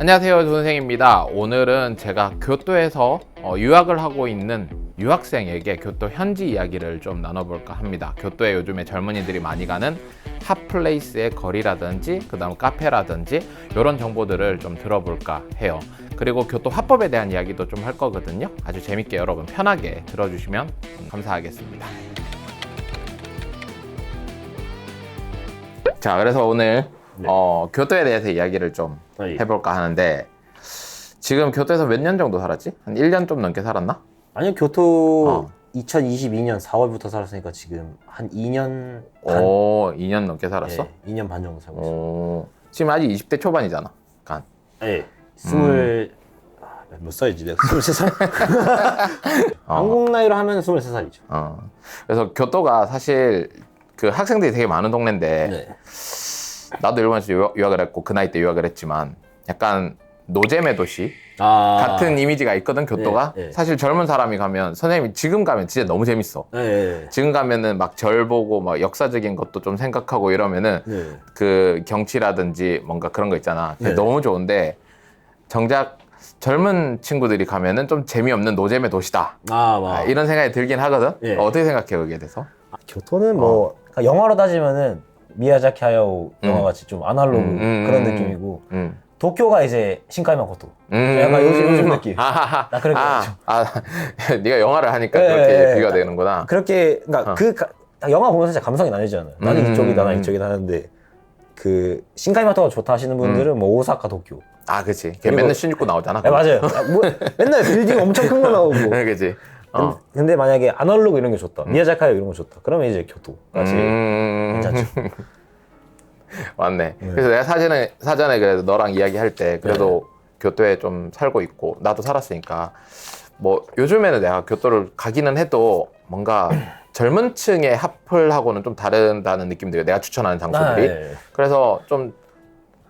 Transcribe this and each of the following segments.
안녕하세요 조선생입니다. 오늘은 제가 교토에서 어, 유학을 하고 있는 유학생에게 교토 현지 이야기를 좀 나눠볼까 합니다. 교토에 요즘에 젊은이들이 많이 가는 핫플레이스의 거리라든지 그 다음 카페라든지 이런 정보들을 좀 들어볼까 해요. 그리고 교토 화법에 대한 이야기도 좀 할 거거든요. 아주 재밌게 여러분 편하게 들어주시면 음, 감사하겠습니다. 자 그래서 오늘 네. 어, 교토에 대해서 이야기를 좀 해볼까 하는데 지금 교토에서 몇 년 정도 살았지? 한 1년 좀 넘게 살았나? 아니요 교토 어. 2022년 4월부터 살았으니까 지금 한 2년 반 오 2년 넘게 살았어? 예, 2년 반 정도 살고 있어요. 오 지금 아직 20대 초반이잖아 그러니까 예. 스물 아, 몇 살이지 내가 23살? 어. 한국 나이로 하면 23살이죠. 어. 그래서 교토가 사실 그 학생들이 되게 많은 동네인데 네. 나도 일본에서 유학- 유학 을 했고 그 나이 때 유학을 했지만 약간 노잼의 도시 아 같은 이미지가 있거든 교토가 네, 네. 사실 젊은 사람이 가면 선생님이 지금 가면 진짜 너무 재밌어 예, 예. 지금 가면은 막 절 보고 막 역사적인 것도 좀 생각하고 이러면은 네. 그 경치라든지 뭔가 그런 거 있잖아. 그게 네. 너무 좋은데 정작 젊은 친구들이 가면은 좀 재미없는 노잼의 도시다. 아, 막 아, 이런 생각이 들긴 하거든. 예. 어떻게 생각해 거기에 대해서? 교토는 뭐 그러니까 영화로 따지면은 미야자키 하야오 영화 음. 같이 좀 아날로그 음, 음, 그런 음. 느낌이고 음. 도쿄가 이제 신카이마 고토 음. 약간 요즘- 요즘 느낌. 아하하. 나 그렇게 아, 알죠. 아, 네가 영화를 하니까 예, 그렇게 예, 예. 비교가 되는구나. 그렇게 그러니까 어. 그 가- 다 영화 보면서 진짜 감성이 나뉘잖아요. 나는 음, 이쪽이다, 나 음. 이쪽이다 하는데 그 신카이 마토가 좋다 하시는 분들은 뭐 오사카, 도쿄. 아, 그치. 걔 그리고- 맨날 신입고 나오잖아. 네, 맞아요. 아, 뭐, 맨날 빌딩 엄청 큰 거 나오고. 네, 그치. 어. 근- 근데 만약에 아날로그 이런 게 좋다, 미야자키 하야오 이런 거 좋다. 그러면 이제 제일 음. 괜찮죠. 맞네. 그래서 내가 사전에 사전에 그래도 너랑 이야기할 때 그래도 네. 교토에 좀 살고 있고 나도 살았으니까 뭐 요즘에는 내가 교토를 가기는 해도 뭔가 젊은 층의 핫플하고는 좀 다르다는 느낌이 들어요. 내가 추천하는 장소들이. 아, 예. 그래서 좀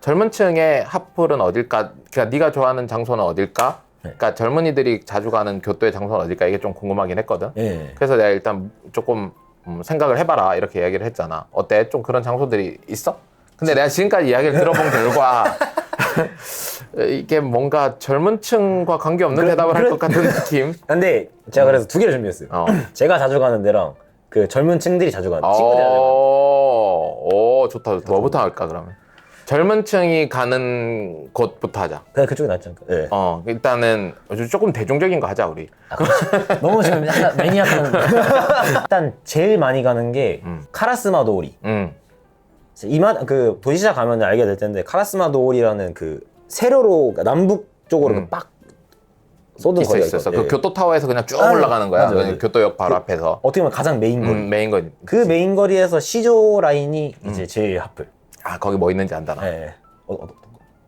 젊은 층의 핫플은 어딜까? 그러니까 네가 좋아하는 장소는 어딜까? 네. 그러니까 젊은이들이 자주 가는 교토의 장소는 어딜까? 이게 좀 궁금하긴 했거든. 예. 그래서 내가 일단 조금 음, 생각을 해봐라 이렇게 이야기를 했잖아. 어때? 좀 그런 장소들이 있어? 근데 내가 지금까지 이야기를 들어본 결과 이게 뭔가 젊은 층과 관계없는 그래, 대답을 할. 것 같은 느낌. 근데 제가 그래서 두 개를 준비했어요. 어. 제가 자주 가는 데랑 그 젊은 층들이 자주 가는 친구들이 자주 가는 데. 어, 오, 좋다, 좋다. 뭐부터 할까 그러면? 젊은 층이 가는 곳부터 하자. 그냥 그쪽이 낫지 않을까? 예. 어, 일단은 조금 대중적인 거 하자 우리. 아. 너무 지금 약간 매니악한. 일단 제일 많이 가는 게 음. 카라스마 도오리. 음, 이마 그 도시락 가면 알게 될 텐데 카라스마 도오리라는 그 세로로 그러니까 남북 쪽으로 음. 빡 쏟은 있어 거리가 있었어. 있거든요. 그 교토 타워에서 그냥 쭉 아, 올라가는 거야. 맞아, 맞아. 그 교토역 바로 앞에서. 어떻게 보면 가장 메인 거리. 음, 메인 거. 그 메인 거리에서 시조 라인이 이제 제일 핫플. 아 거기 뭐 있는지 안다나. 예. 어, 어, 어.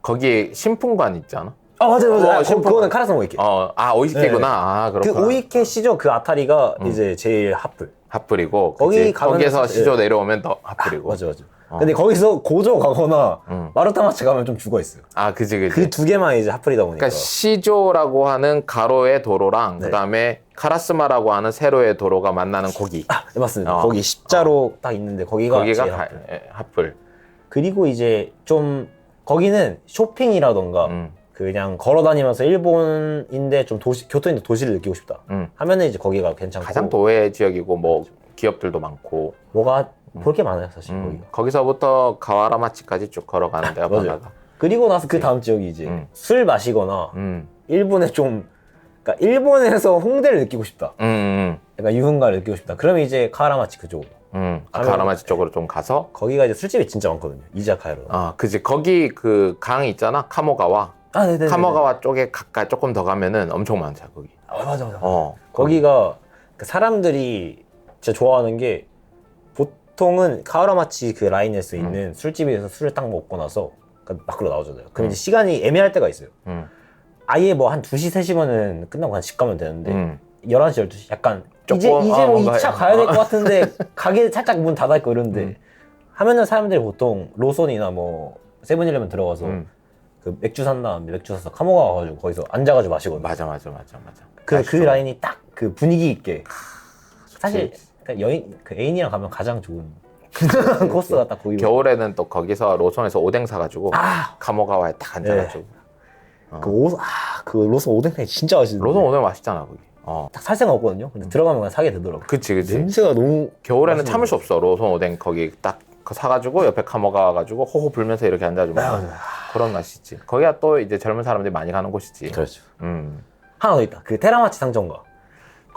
거기 신풍관 있지 않아? 아 맞아요 맞아요. 어, 아, 거, 신풍- 그거는 카라스마 오이케. 어, 아 오이케구나. 아 그 그렇구나. 오이케 시조 그 아타리가 이제 제일 핫플. 핫플이고 거기 거기 가면은 거기에서 사실- 시조 내려오면 더 핫플이고. 맞아 맞아. 근데 거기서 고조 가거나 음. 마루타마치 가면 좀 죽어 있어요. 아 그지 그지. 그 두 개만 이제 핫플이다 보니까. 그러니까 시조라고 하는 가로의 도로랑 네. 그다음에 카라스마라고 하는 세로의 도로가 만나는 거기. 아, 네, 맞습니다. 어. 거기 십자로 딱 있는데 거기가, 거기가 제일 가- 핫플. 예, 핫플. 그리고 이제 좀 거기는 쇼핑이라던가 음. 그냥 걸어 다니면서 일본인데 좀 도시 교토인데 도시를 느끼고 싶다. 음. 하면은 이제 거기가 괜찮고 가장 도회 지역이고 뭐 기업들도 많고. 뭐가 볼 게 많아요 사실 음. 거기가. 거기서부터 가와라마치까지 쭉 걸어가는 데가 맞아요. 바다가. 그리고 나서 그 다음 지역이 이제 음. 술 마시거나 음. 일본에 좀 그러니까 일본에서 홍대를 느끼고 싶다. 음. 음. 약간 유흥가를 느끼고 싶다. 그러면 이제 카와라마치 그쪽. 음. 아, 가면- 가와라마치 쪽으로 좀 가서 거기가 이제 술집이 진짜 많거든요. 이자카야로. 아, 그지. 거기 그 강 있잖아. 카모가와. 아, 네네. 카모가와 쪽에 가까이 조금 더 가면은 엄청 많죠, 거기. 아, 맞아 맞아. 어. 거기가 그 사람들이 진짜 좋아하는 게 보통은 카와라마치 그 라인에서 음. 있는 술집에서 술을 딱 먹고 나서 그러니까 밖으로 나오잖아요. 그럼 이제 시간이 애매할 때가 있어요. 음. 아예 뭐 한 2시, 3시면은 끝나고 그냥 집 가면 되는데 음. 11시, 12시 약간 조금, 이제, 이제 아, 뭐 뭔가 2차 해. 가야 될 것 같은데 가게 살짝 문 닫아 있고 이런데 음. 하면은 사람들이 보통 로손이나 뭐 세븐일레븐 들어가서 음. 그 맥주 산다 맥주 사서 카모가 와가지고 거기서 앉아가지고 마시거든요. 맞아, 맞아, 맞아, 맞아. 그, 그. 라인이 딱 그 분위기 있게 사실 좋지. 그러니까 여인 그 애인이랑 가면 가장 좋은 코스가 딱 거기. 겨울에는 또 거기서 로손에서 오뎅 사가지고 아 카모가와에 딱 앉아가지고 그 오, 아, 그 로선 오뎅탕이 진짜 맛있는데. 로선 오뎅 맛있잖아 거기. 어. 딱 살 생각 없거든요. 근데 들어가면 그냥 사게 되더라고. 그치 그치. 냄새가 너무 겨울에는 맛있는 참을 수 없어 로선 오뎅 거기 딱 그거 사가지고 옆에 카모가가지고 호호 불면서 이렇게 앉아주면 네, 맞아요. 그런 맛이 있지. 거기가 또 이제 젊은 사람들이 많이 가는 곳이지. 그렇죠. 음. 하나 더 있다. 그 테라마치 상점가.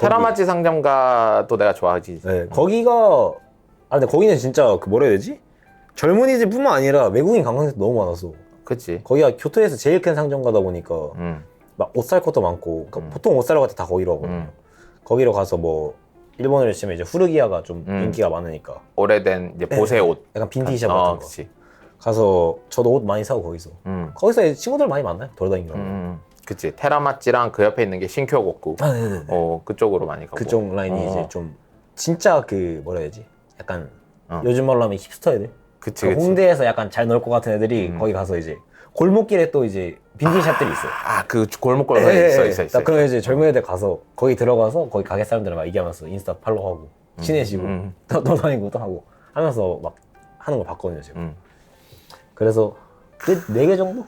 테라마치 상점가도 내가 좋아하지. 네, 거기가 아 근데 거기는 진짜 그 뭐라 해야 되지? 젊은이들뿐만 아니라 외국인 관광객도 너무 많아서 그치. 거기가 교토에서 제일 큰 상점가다 보니까 음. 막 옷 살 것도 많고 그러니까 음. 보통 옷 사러 갈 때 다 거기로 하거든요. 음. 거기로 가서 뭐 일본어로 치면 이제 후르기야가 좀 음. 인기가 많으니까 오래된 이제 보세 옷. 약간 빈티지샵 어, 같은 거 그치. 가서 저도 옷 많이 사고 거기서 음. 거기서 이제 친구들 많이 만나요 돌아다니느라고 음. 그치. 테라마치랑 그 옆에 있는 게 신쿄곡구. 아 네네 어, 그쪽으로 많이 가고. 그쪽 라인이 어. 이제 좀 진짜 그 뭐라 해야지 약간 어. 요즘 말로 하면 힙스터 애들 그치, 그 그치. 홍대에서 약간 잘 놀 것 같은 애들이 음. 거기 가서 이제 골목길에 또 이제 빈티지샵들이 있어요. 아, 그 골목 골목 예, 있어, 예, 있어, 예. 있어. 딱 그런 이제 젊은 애들 가서 거기 들어가서 거기 가게 사람들랑 얘기하면서 인스타 팔로우하고 친해지고 음. 또 놀다니고 또 하고 하면서 막 하는 거 봤거든요 지금. 음. 그래서 네개 정도?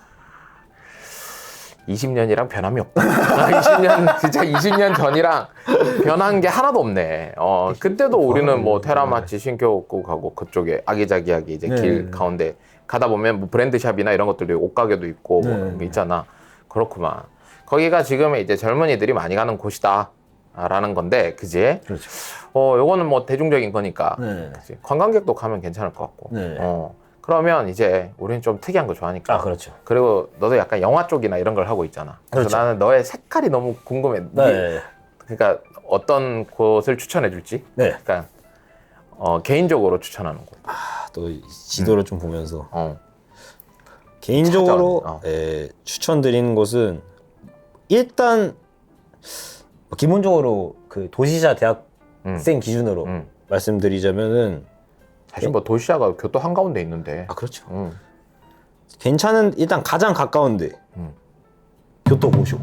20년이랑 변함이 없다. 20년 진짜 20년 전이랑 변한 게 하나도 없네. 어 그때도 우리는 뭐 테라마치 신겨고 가고 그쪽에 아기자기하게 이제 네. 길 가운데 가다 보면 뭐 브랜드샵이나 이런 것들도 옷가게도 있고 뭐 네. 그런 게 있잖아. 그렇구만. 거기가 지금 이제 젊은이들이 많이 가는 곳이다. 라는 건데, 그지? 그렇죠. 어, 요거는 뭐 대중적인 거니까. 네. 그치? 관광객도 가면 괜찮을 것 같고. 네. 어, 그러면 이제 우리는 좀 특이한 거 좋아하니까. 아 그렇죠. 그리고 너도 약간 영화 쪽이나 이런 걸 하고 있잖아. 그래서 그렇죠. 나는 너의 색깔이 너무 궁금해. 네. 그러니까 어떤 곳을 추천해 줄지. 네. 그러니까 어, 개인적으로 추천하는 곳. 아, 또 지도를 좀 보면서 어. 개인적으로. 어. 예, 추천드리는 곳은 일단 뭐 기본적으로 그 도시자 대학생 음. 기준으로 음. 말씀드리자면은 사실 뭐 도시야가 교토 한 가운데 있는데. 아 그렇죠. 음. 괜찮은 일단 가장 가까운데 음. 교토 고쇼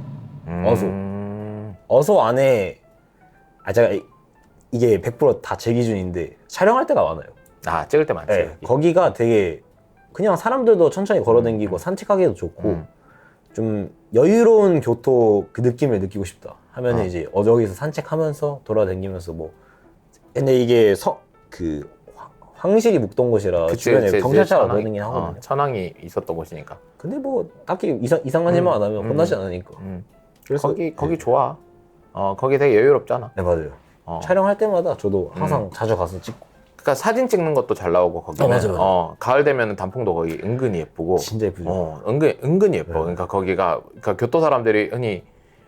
어소. 음. 어소 안에 아 제가 이- 이게 100%다 제 기준인데 촬영할 때가 많아요. 아 찍을 때 많지. 네. 거기가 되게 그냥 사람들도 천천히 걸어다니고 산책하기도 좋고 음. 좀 여유로운 교토 그 느낌을 느끼고 싶다 하면 어. 은 이제 어 저기서 산책하면서 돌아다니면서 뭐 근데 이게 서 그 황실이 묵던 곳이라 그치, 주변에 그치, 경찰차가 하거든요. 어, 천왕이 있었던 곳이니까. 근데 뭐 딱히 이상, 이상한 일만 안 하면 음. 혼나지 않으니까. 음. 그래서 거기 거기 좋아. 어 거기 되게 여유롭잖아. 네 맞아요. 어. 촬영할 때마다 저도 항상 자주 가서 찍고 그러니까 사진 찍는 것도 잘 나오고 거기는. 어, 맞아, 맞아. 어, 가을 되면 단풍도 거기 은근히 예쁘고. 진짜 예쁘죠. 어, 은근 은근히 예뻐. 네. 그러니까 거기가 그러니까 교토 사람들이 흔히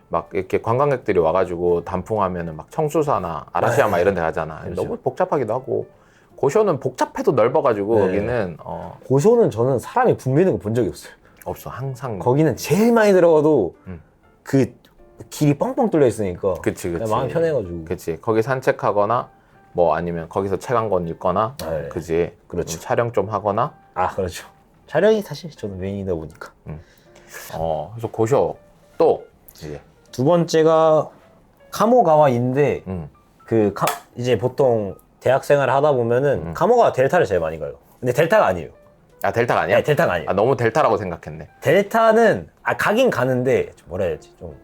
막 이렇게 관광객들이 와가지고 단풍하면은 막 청수사나 아라시야마 네. 이런 데 가잖아. 그렇죠. 너무 복잡하기도 하고. 고쇼는 복잡해도 넓어가지고 네. 거기는 어, 고쇼는 저는 사람이 붐비는 거 본 적이 없어요. 없어 항상. 거기는 제일 많이 들어가도 음. 그 길이 뻥뻥 뚫려 있으니까 그치 그치. 그냥 마음 편해가지고. 그치. 거기 산책하거나 뭐 아니면 거기서 책 한 권 읽거나. 네. 그지. 그렇죠. 좀 촬영 좀 하거나. 아 그렇죠. 촬영이 사실 저는 메인이다 보니까. 어 그래서 고쇼 또 이제 두 번째가 카모가와인데 음. 그 카, 이제 보통 대학생활을 하다 보면은 음. 카모가와 델타를 제일 많이 가요. 근데 델타가 아니에요. 아 델타가 아니야? 네, 델타가 아니에요. 아 너무 델타라고 생각했네. 델타는 아 가긴 가는데 좀 뭐라 해야지 좀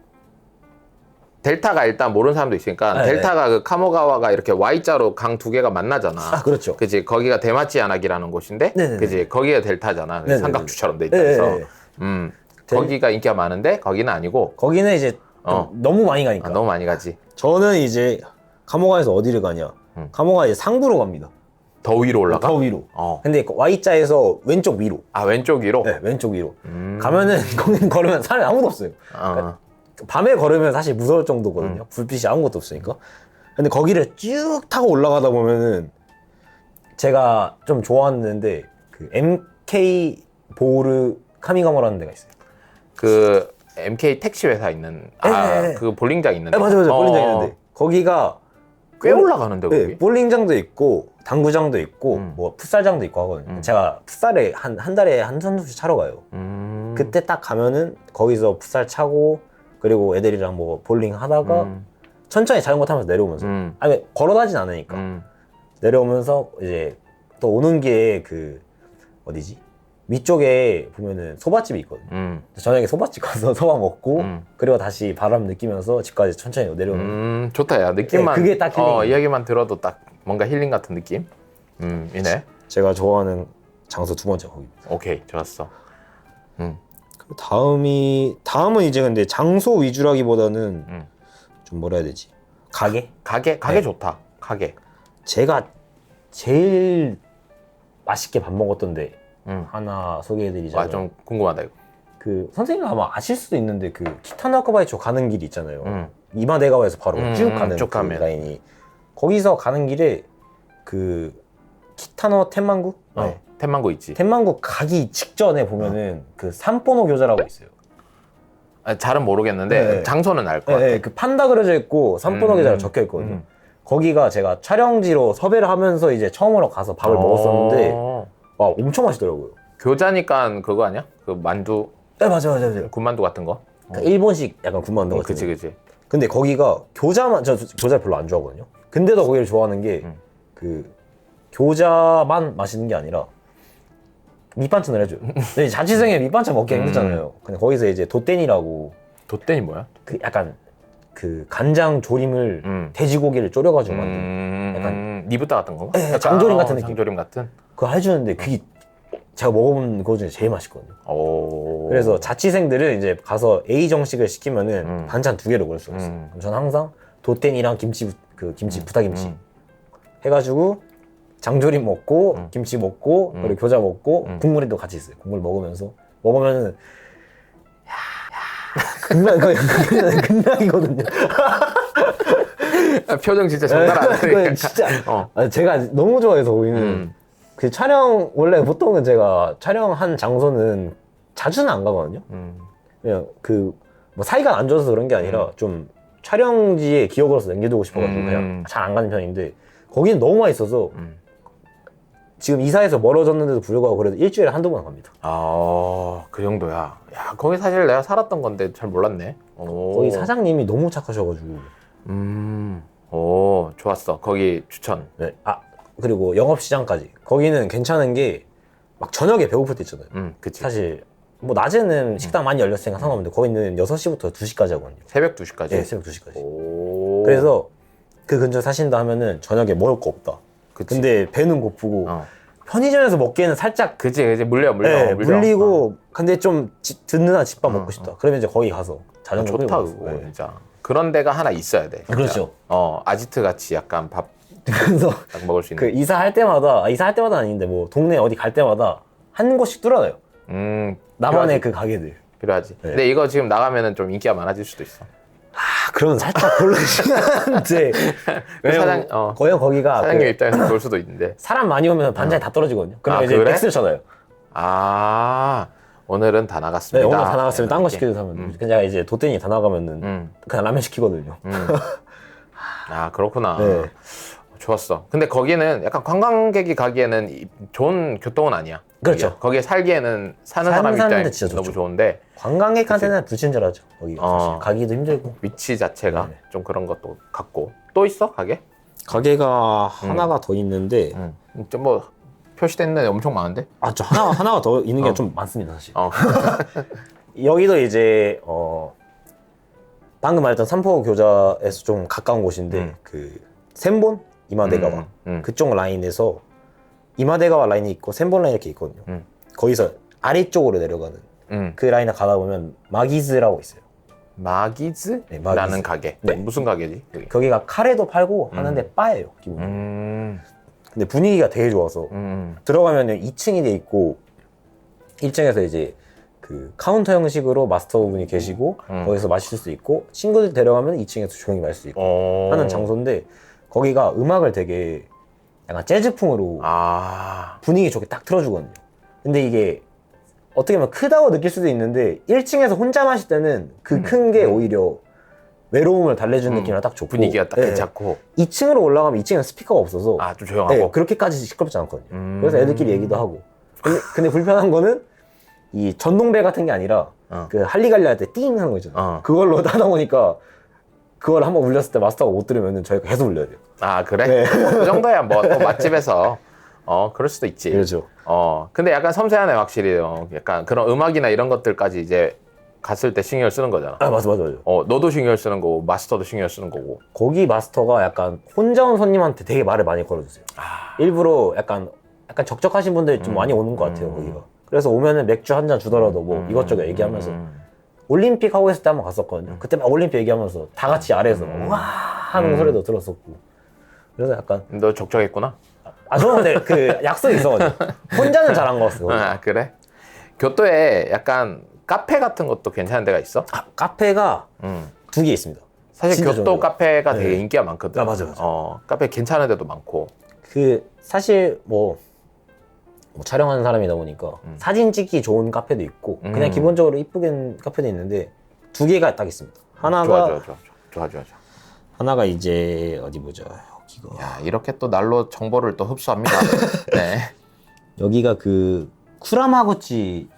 델타가 일단 모르는 사람도 있으니까 네, 델타가 그 카모가와가 이렇게 Y자로 강 두 개가 만나잖아. 아, 그렇죠. 그지 거기가 대마치 야나기라는 곳인데, 네네네. 그지 거기가 델타잖아. 그 네네네. 삼각주처럼 돼 있다 네, 네, 네. 음 델- 거기가 인기가 많은데 거기는 아니고 거기는 이제 좀 어. 너무 많이 가니까. 아, 너무 많이 가지. 저는 이제 카모가에서 어디를 가냐? 음. 카모가 이제 상부로 갑니다. 더 위로 올라가. 더 위로. 어. 근데 그 Y자에서 왼쪽 위로. 아 왼쪽 위로. 네, 왼쪽 위로. 음. 가면은 거기는 걸으면 사람이 아무도 없어요. 어. 밤에 걸으면 사실 무서울 정도거든요. 음. 불빛이 아무것도 없으니까. 근데 거기를 쭉 타고 올라가다 보면은 제가 좀 좋아하는데 그 MK 보르 카미가모라는 데가 있어요. 그 MK 택시 회사 있는 아 네, 네. 그 볼링장 있는데. 네, 맞아요, 맞아요. 어, 볼링장 어. 있는데 거기가 꽤 올라가는데 거기. 네, 볼링장도 있고 당구장도 있고 음. 뭐 풋살장도 있고 하거든요. 음. 제가 풋살에 한 한 달에 한 선수씩 차러 가요. 음. 그때 딱 가면은 거기서 풋살 차고 그리고 애들이랑 뭐 볼링 하다가 음. 천천히 자전거 타면서 내려오면서 음. 아니 걸어다진 않으니까 음. 내려오면서 이제 또 오는 길에 그 어디지 위쪽에 보면은 소바집이 있거든요. 음. 저녁에 소바집 가서 소바 먹고 음. 그리고 다시 바람 느끼면서 집까지 천천히 내려오는. 음, 좋다, 야. 느낌만. 네, 그게 딱 힐링이에요. 어, 이야기만 들어도 딱 뭔가 힐링 같은 느낌? 음, 이네. 제가 좋아하는 장소 두 번째 거기. 오케이, 좋았어. 음, 그 다음이 다음은 이제 근데 장소 위주라기보다는 음. 좀 뭐라 해야 되지? 가게? 가게, 가게 네. 좋다. 가게. 제가 제일 맛있게 밥 먹었던데 음. 하나 소개해드리자면 와, 좀 궁금하다, 이거. 그 선생님 아마 아실 수도 있는데 그 키타나카바이초 가는 길이 있잖아요. 음. 이마대가와에서 바로 음, 쭉 음, 가는 쭉 그 가면. 라인이 거기서 가는 길에 그 키타노 텐만구? 어, 네. 텐망고 있지. 텐만구 가기 직전에 보면은 그 삼포노 교자라고 있어요. 아, 잘은 모르겠는데, 네. 장소는 알것 네, 같아. 네, 그 판다 그려져 있고 삼포노 음, 교자라고 적혀 있거든요. 음. 거기가 제가 촬영지로 섭외를 하면서 이제 처음으로 가서 밥을 먹었었는데 어, 와 엄청 맛있더라고요. 교자니까 그거 아니야? 그 만두, 네 맞아요 맞아요 맞아요. 군만두 같은 거? 그 일본식 약간 군만두 어, 같은. 그치, 그치. 근데 거기가 교자만 저 교자 별로 안 좋아하거든요. 근데도 거기를 좋아하는 게 음. 그 교자만 마시는 게 아니라 밑반찬을 해줘요. 근데 자취생에 밑반찬 먹기 음. 힘들잖아요. 근데 거기서 이제 도떼니라고 돛대니 뭐야? 그 약간 그 간장 조림을 음. 돼지고기를 졸여가지고 만든 음, 약간- 니부타 같은? 네, 약간, 장조림 같은 어, 느낌. 장조림 같은? 그거 해주는데 그게 제가 먹어본 거 중에 제일 맛있거든요. 오. 그래서 자취생들은 이제 가서 A 정식을 시키면은 음. 반찬 두 개를 먹을 수가 있어요. 음. 그럼 저는 항상 도텐이랑 김치 그 김치 부타김치 음. 해가지고 장조림 먹고 음. 김치 먹고 음. 그리고 교자 먹고 음. 국물에도 같이 있어요. 국물 먹으면서 먹으면은 야, 야, 극락 거의 극락이거든요. 아, 표정 진짜 장난 안 해. 진짜 어. 아, 제가 너무 좋아해서 거기는 음. 그 촬영 원래 보통은 제가 촬영한 장소는 자주는 안 가거든요. 음. 그냥 그 뭐 사이가 안 좋아서 그런 게 아니라 좀 촬영지에 기억으로서 남겨두고 싶어가지고 음. 그냥 잘 안 가는 편인데 거기는 너무 맛있어서 음. 지금 이사해서 멀어졌는데도 불구하고 그래도 일주일에 한두 번 갑니다. 아, 그 정도야. 야, 거기 사실 내가 살았던 건데 잘 몰랐네. 오. 거기 사장님이 너무 착하셔가지고 음. 오, 좋았어. 거기 추천. 네. 아 그리고 영업시장까지 거기는 괜찮은 게 막 저녁에 배고플 때 있잖아요. 음, 그치. 사실 뭐 낮에는 식당 많이 열렸으니까 상관없는데 거기는 6시부터 2시까지 하거든요. 새벽 2시까지. 네, 새벽 2시까지. 오. 그래서 그 근처에 사신다 하면은 저녁에 먹을 거 없다. 그치. 근데 배는 고프고 어. 편의점에서 먹기에는 살짝 그치, 그치. 물려, 물려. 네, 물려. 물리고 근데 좀 지- 든든한 집밥 어, 먹고 싶다. 그러면 이제 거기 가서 어. 자전거 좋다, 끌고 그거. 가서. 네. 진짜. 그런 데가 하나 있어야 돼. 진짜. 그렇죠. 어, 아지트 같이 약간 밥 딱 그래서 먹을 수 있는. 그 이사할 때마다 아, 이사할 때마다 아닌데 뭐 동네 어디 갈 때마다 한 곳씩 뚫어놔요. 음. 나만의. 그 가게들. 필요하지. 네. 근데 이거 지금 나가면은 좀 인기가 많아질 수도 있어. 아, 그러면 살짝 별로긴 한데. 사장- 어. 거의 거기가 사장님 그 입장에서 좋을 수도 있는데. 사람 많이 오면 반찬이 다 떨어지거든요. 그러면 아, 이제 그래? X를 쳐놔요. 아, 오늘은 다 네, 나갔습니다. 오늘 다 나갔으면 딴 거 이렇게. 시켜서 하면. 그냥 이제 도땡이 다 나가면은 음, 그냥 라면 시키거든요. 음. 아, 그렇구나. 네. 좋았어. 근데 거기는 약간 관광객이 가기에는 이- 좋은 교통은 아니야. 그렇죠. 거기가. 거기에 살기에는 사는 사람 사람한테 입장에 진짜 너무 좋죠. 좋은데 관광객한테는 불친절하죠. 거기가 어. 사실 가기도 힘들고. 위치 자체가 네. 좀 그런 것도 같고 또 있어 가게? 가게가 하나가 더 있는데 응. 좀뭐 표시된 데 엄청 많은데? 아 저 하나 하나가 더 있는 게 어. 좀 많습니다 사실. 어. 여기도 이제 어 방금 말했던 삼포 교자에서 좀 가까운 곳인데 음. 그 샘본 이마대가와 음, 음. 그쪽 라인에서 이마대가와 라인이 있고 샘본 라인 이렇게 있거든요. 음. 거기서 아래쪽으로 내려가는 음. 그 라인을 가다 보면 마기즈라고 있어요. 마기즈? 네, 마기즈. 라는 가게. 네. 무슨 가게지? 그게? 거기가 카레도 팔고 음. 하는데 바예요 기본. 은 음. 근데 분위기가 되게 좋아서 음. 들어가면은 2층이 돼 있고 1층에서 이제 그 카운터 형식으로 마스터분이 계시고 음. 거기서 마실 수 있고 친구들 데려가면 2층에서 조용히 마실 수 있고 어. 하는 장소인데 거기가 음악을 되게 약간 재즈풍으로 아. 분위기 좋게 딱 틀어주거든요. 근데 이게 어떻게 보면 크다고 느낄 수도 있는데 1층에서 혼자 마실 때는 그 큰 게 오히려 외로움을 달래주는 음. 느낌이라 딱 좋고 분위기가 딱 네. 괜찮고 2층으로 올라가면 2층엔 스피커가 없어서 아 좀 조용하고 네, 그렇게까지 시끄럽지 않거든요. 음. 그래서 애들끼리 얘기도 하고. 근데, 근데 불편한 거는 이 전동벨 같은 게 아니라 어. 그 할리갈리 할 때 띵 하는 거 있잖아요. 어. 그걸로 하다 보니까 그걸 한번 울렸을 때 마스터가 못 들으면 저희가 계속 울려야 돼요. 아 그래? 네. 그 정도야 뭐 또 맛집에서 어, 그럴 수도 있지. 그렇죠. 어, 근데 약간 섬세하네, 확실히. 어, 약간 그런 음악이나 이런 것들까지 이제 갔을 때 신경을 쓰는 거잖아. 아 맞아 맞아 맞아. 어, 너도 신경을 쓰는 거고, 마스터도 신경을 쓰는 거고. 거기 마스터가 약간 혼자 온 손님한테 되게 말을 많이 걸어주세요. 아. 일부러 약간 약간 적적하신 분들이 좀 음. 많이 오는 것 같아요 음. 거기가. 그래서 오면은 맥주 한 잔 주더라도 뭐 이것저것 얘기하면서 음. 올림픽 하고 있을 때 한 번 갔었거든요. 그때 막 올림픽 얘기하면서 다 같이 아래에서 막와 하는 음. 소리도 들었었고. 그래서 약간 너 적적했구나? 아 저는 근데 그 약속이 있어가지고 혼자는 잘안 가봤어요. 아, 그래? 교토에 약간 카페 같은 것도 괜찮은 데가 있어? 아, 카페가 음. 두 개 있습니다. 사실 진짜 교토 좋은 거. 카페가 되게 네. 인기가 많거든. 아, 맞아, 맞아. 어, 카페 괜찮은 데도 많고. 그 사실 뭐, 뭐 촬영하는 사람이다 보니까 사진 찍기 좋은 카페도 있고 음. 그냥 기본적으로 이쁘게 카페도 있는데 두 개가 딱 있습니다. 하나가 좋아, 좋아, 좋아, 좋아, 좋아, 좋아. 하나가 이제 어디 보자 여기가 야, 이렇게 또 날로 정보를 또 흡수합니다. 네. 여기가 그 쿠라마구치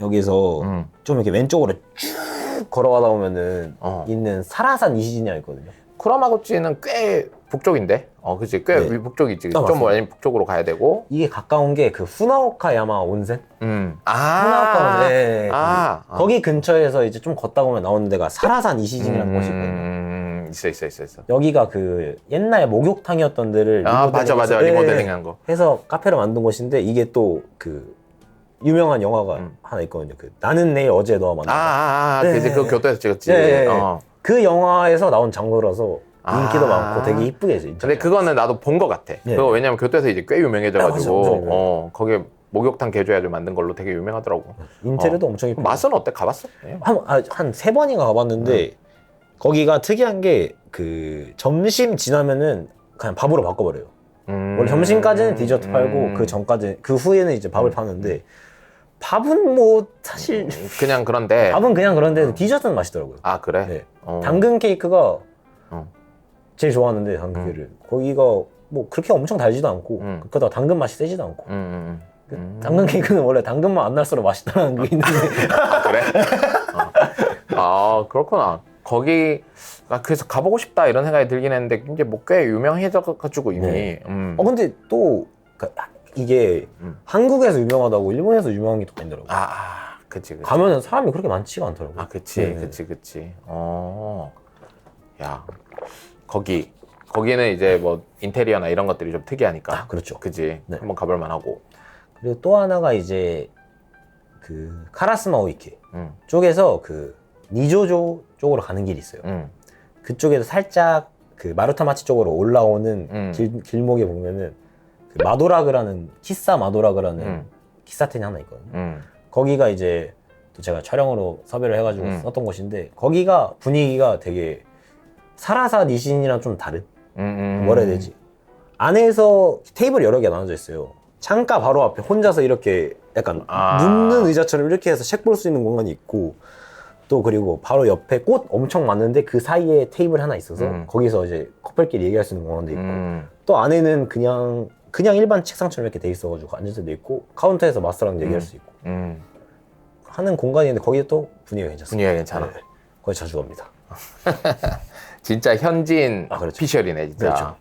여기서 음. 좀 이렇게 왼쪽으로 쭉 걸어가다 보면은 어. 있는 사라산 이시진이가 있거든요. 쿠라마구치는 꽤 북쪽인데? 어, 그치. 꽤 네. 북쪽이지. 아, 좀 맞습니다. 많이 북쪽으로 가야 되고. 이게 가까운 게 그 후나오카 야마 온센? 음. 후나오카 아. 온센. 네, 아. 거기. 거기 근처에서 이제 좀 걷다 보면 나오는 데가 사라산 이시진이라는 곳이 있거든요. 음, 있어, 있어, 있어, 있어. 여기가 그 옛날 목욕탕이었던 데를 아, 맞아, 맞아. 네, 리모델링 한 거. 해서 카페를 만든 곳인데 이게 또 그 유명한 영화가 음. 하나 있거든요. 그 나는 내일 어제 너와 아, 만났다. 아, 아. 네. 그지. 그 교토에서 찍었지. 네, 네, 네. 어. 그 영화에서 나온 장소라서 인기도 아. 많고 되게 이쁘게 진짜. 근데 그거는 나도 본 것 같아. 네. 그거 왜냐면 교토에서 이제 꽤 아, 유명해져가지고, 유명해. 어, 거기 목욕탕 개조해가지고 만든 걸로 되게 유명하더라고. 인테리어도 어. 엄청 이쁘고. 맛은 어때? 가봤어? 예. 한한세 번인가 가봤는데 거기가 특이한 게 그 점심 지나면은 그냥 밥으로 바꿔버려요. 음. 원래 점심까지는 디저트 팔고 음. 그 전까지 그 후에는 이제 밥을 파는데 밥은 뭐 사실 그냥 그런데. 밥은 그냥 그런데 디저트는 맛있더라고요. 아, 그래? 네. 어. 당근 케이크가 어. 제일 좋아하는데 당근을 거기가 뭐 그렇게 엄청 달지도 않고 음. 그러다 당근 맛이 세지도 않고 음, 음, 그 음. 당근 케이크는 원래 당근만 안 날수록 맛있다는 게 있는데 아, 그래? 어. 아, 그렇구나. 거기, 아, 그래서 가보고 싶다 이런 생각이 들긴 했는데, 이제 뭐 꽤 유명해져가지고 이미. 네. 음. 어 근데 또 그러니까 이게 음. 한국에서 유명하다고 일본에서 유명한 게 또 아니더라고요. 아, 아, 그치, 그치. 가면은 사람이 그렇게 많지가 않더라고요. 아, 그치, 네. 그치, 그치. 어. 야, 거기. 거기는 이제 뭐 인테리어나 이런 것들이 좀 특이하니까. 아, 그렇죠. 그지. 네. 한번 가볼 만하고. 그리고 또 하나가 이제 그 카라스마 오이케 음, 쪽에서 그 니조조 쪽으로 가는 길이 있어요. 음, 그쪽에서 살짝 그 마루타마치 쪽으로 올라오는 음. 길, 길목에 보면은 그 마도라그라는 키사 마도라그라는 음. 키사텐이 하나 있거든요. 음. 거기가 이제 또 제가 촬영으로 섭외를 해가지고 음. 썼던 곳인데 거기가 분위기가 되게 사라사 니신이랑 좀 다른 음, 음. 뭐라 해야 되지? 안에서 테이블이 여러 개 나눠져 있어요. 창가 바로 앞에 혼자서 이렇게 약간 아. 눕는 의자처럼 이렇게 해서 책 볼 수 있는 공간이 있고 또 그리고 바로 옆에 꽃 엄청 많은데 그 사이에 테이블 하나 있어서 음. 거기서 이제 커플끼리 얘기할 수 있는 공간도 있고 음. 또 안에는 그냥 그냥 일반 책상처럼 이렇게 돼 있어가지고 앉을 때도 있고 카운터에서 마스터랑 얘기할 음. 수 있고 음. 하는 공간인데 거기 또 분위기가 괜찮습니다. 분위기가 괜찮아. 네. 거기 자주 갑니다. 진짜 현지인 아, 그렇죠. 피셜이네, 진짜. 그렇죠.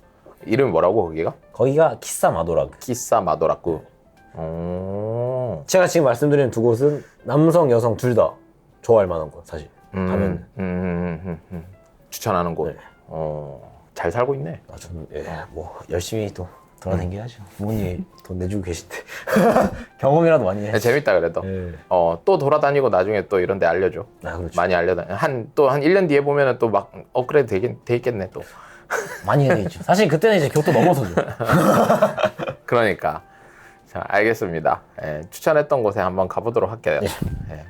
이름이 뭐라고, 거기가? 거기가 키사 마도라그. 키사 마도라쿠. 오. 제가 지금 말씀드린 두 곳은 남성, 여성 둘 다 좋아할 만한 곳 사실. 음, 가면 음, 음, 음, 음, 음. 추천하는 곳. 네. 어, 잘 살고 있네. 아, 저는 예, 뭐 열심히 또 돌아다니야죠. 부모님이 돈 내주고 계신데 경험이라도 많이 해. 네, 재밌다 그래도. 예. 어, 또 돌아다니고 나중에 또 이런 데 알려줘. 아 그렇죠. 많이 알려다. 한, 또 한 1년 뒤에 보면은 또 막 업그레이드 되긴, 돼 있겠네, 또. 많이 해 있죠. 사실 그때는 이제 교토 넘어서죠. 그러니까. 자, 알겠습니다. 예, 추천했던 곳에 한번 가보도록 할게요. 예.